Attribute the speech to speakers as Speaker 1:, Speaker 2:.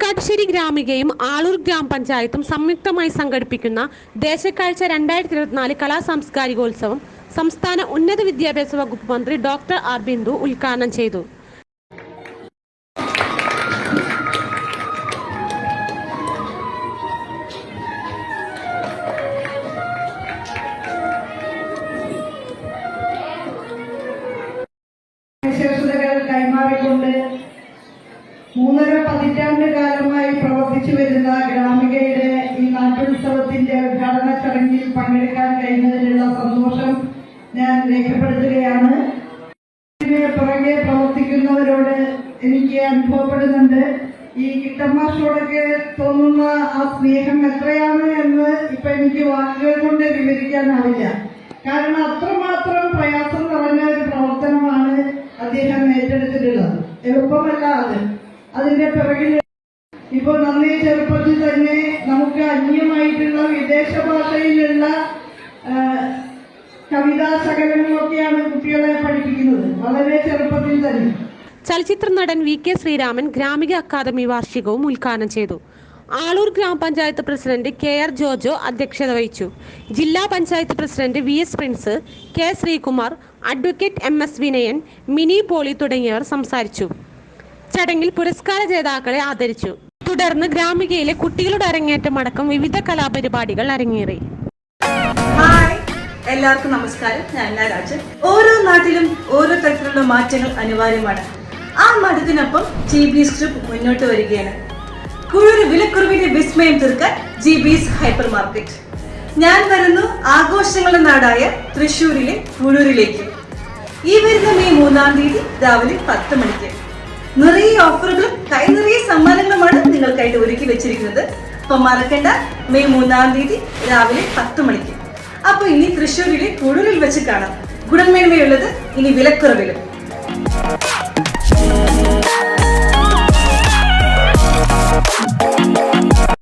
Speaker 1: തൈക്കാട്ടുശ്ശേരി ഗ്രാമികയും ആളൂർ ഗ്രാമപഞ്ചായത്തും സംയുക്തമായി സംഘടിപ്പിക്കുന്ന ദേശക്കാഴ്ച രണ്ടായിരത്തി ഇരുപത്തിനാല് കലാ സാംസ്കാരികോത്സവം സംസ്ഥാന ഉന്നത വിദ്യാഭ്യാസ വകുപ്പ് മന്ത്രി ഡോക്ടർ ആർ ബിന്ദു ഉദ്ഘാടനം ചെയ്തു.
Speaker 2: പതിറ്റാണ്ട് കാലമായി പ്രവർത്തിച്ചു വരുന്ന ഗ്രാമികയുടെ ഈ നാട്ടുത്സവത്തിന്റെ ഉദ്ഘാടന ചടങ്ങിൽ പങ്കെടുക്കാൻ കഴിഞ്ഞതിലുള്ള സന്തോഷം ഞാൻ രേഖപ്പെടുത്തുകയാണ്. പുറകെ പ്രവർത്തിക്കുന്നവരോട് എനിക്ക് അനുഭവപ്പെടുന്നുണ്ട്. ഈ കിട്ടമാഷോടൊക്കെ തോന്നുന്ന ആ സ്നേഹം എത്രയാണ് എന്ന് ഇപ്പൊ എനിക്ക് വാക്കുകൾ കൊണ്ട് വിവരിക്കാനാവില്ല. കാരണം അത്രമാത്രം പ്രയാസം നിറഞ്ഞ ഒരു പ്രവർത്തനമാണ് അദ്ദേഹം ഏറ്റെടുത്തിട്ടുള്ളത്. എളുപ്പമല്ല അത്. അതിന്റെ പിറകിൽ ഇപ്പൊ നന്നേ ചെറുപ്പത്തിൽ തന്നെ നമുക്ക് അന്യമായിട്ടുള്ള വിദേശ ഭാഷയിലുള്ള കവിതാ സകലങ്ങളൊക്കെയാണ് കുട്ടികളെ പഠിപ്പിക്കുന്നത്. വളരെ ചെറുപ്പത്തിൽ തന്നെ.
Speaker 1: ചലച്ചിത്ര നടൻ V K Sreeraman Gramika academy വാർഷികവും ഉദ്ഘാടനം ചെയ്തു. ആളൂർ ഗ്രാമപഞ്ചായത്ത് പ്രസിഡന്റ് കെ ആർ ജോജോ അധ്യക്ഷത വഹിച്ചു. ജില്ലാ panchayat president V S Prince K Sreekumar advocate M S Vinayan Mini Poly തുടങ്ങിയവർ സംസാരിച്ചു. ചടങ്ങിൽ പുരസ്കാര ജേതാക്കളെ ആദരിച്ചു. തുടർന്ന് ഗ്രാമികയിലെ കുട്ടികളുടെ അരങ്ങേറ്റം അടക്കം വിവിധ കലാപരിപാടികൾ അരങ്ങേറി.
Speaker 3: എല്ലാവർക്കും നമസ്കാരം. ഞാൻ രാജൻ. ഓരോ നാട്ടിലും ഓരോ തരത്തിലുള്ള മാറ്റങ്ങൾ അനിവാര്യമാണ്. ആ മാറ്റത്തിനൊപ്പം ജി ബി സ്ട്രിപ്പ് മുന്നോട്ട് വരികയാണ്. കുഴൂർ വിലക്കുറവിന്റെ വിസ്മയം തീർക്കാൻ ജി ബീസ് ഹൈപ്പർ മാർക്കറ്റ്. ഞാൻ വരുന്നു ആഘോഷങ്ങളുടെ നാടായ തൃശ്ശൂരിലെ കുഴൂരിലേക്ക് ഈ വരുന്ന മെയ് മൂന്നാം തീയതി രാവിലെ പത്ത് മണിക്ക്. നിറയെ ഓഫറുകളും കൈ നിറയെ സമ്മാനങ്ങളുമാണ് നിങ്ങൾക്കായിട്ട് ഒരുക്കി വെച്ചിരിക്കുന്നത്. അപ്പൊ മറക്കണ്ട മെയ് മൂന്നാം തീയതി രാവിലെ പത്ത് മണിക്ക്. അപ്പൊ ഇനി തൃശ്ശൂരിലെ കുഴൂരിൽ വെച്ച് കാണാം. ഗുണമേന്മയുള്ളത് ഇനി വിലക്കുറവിലും.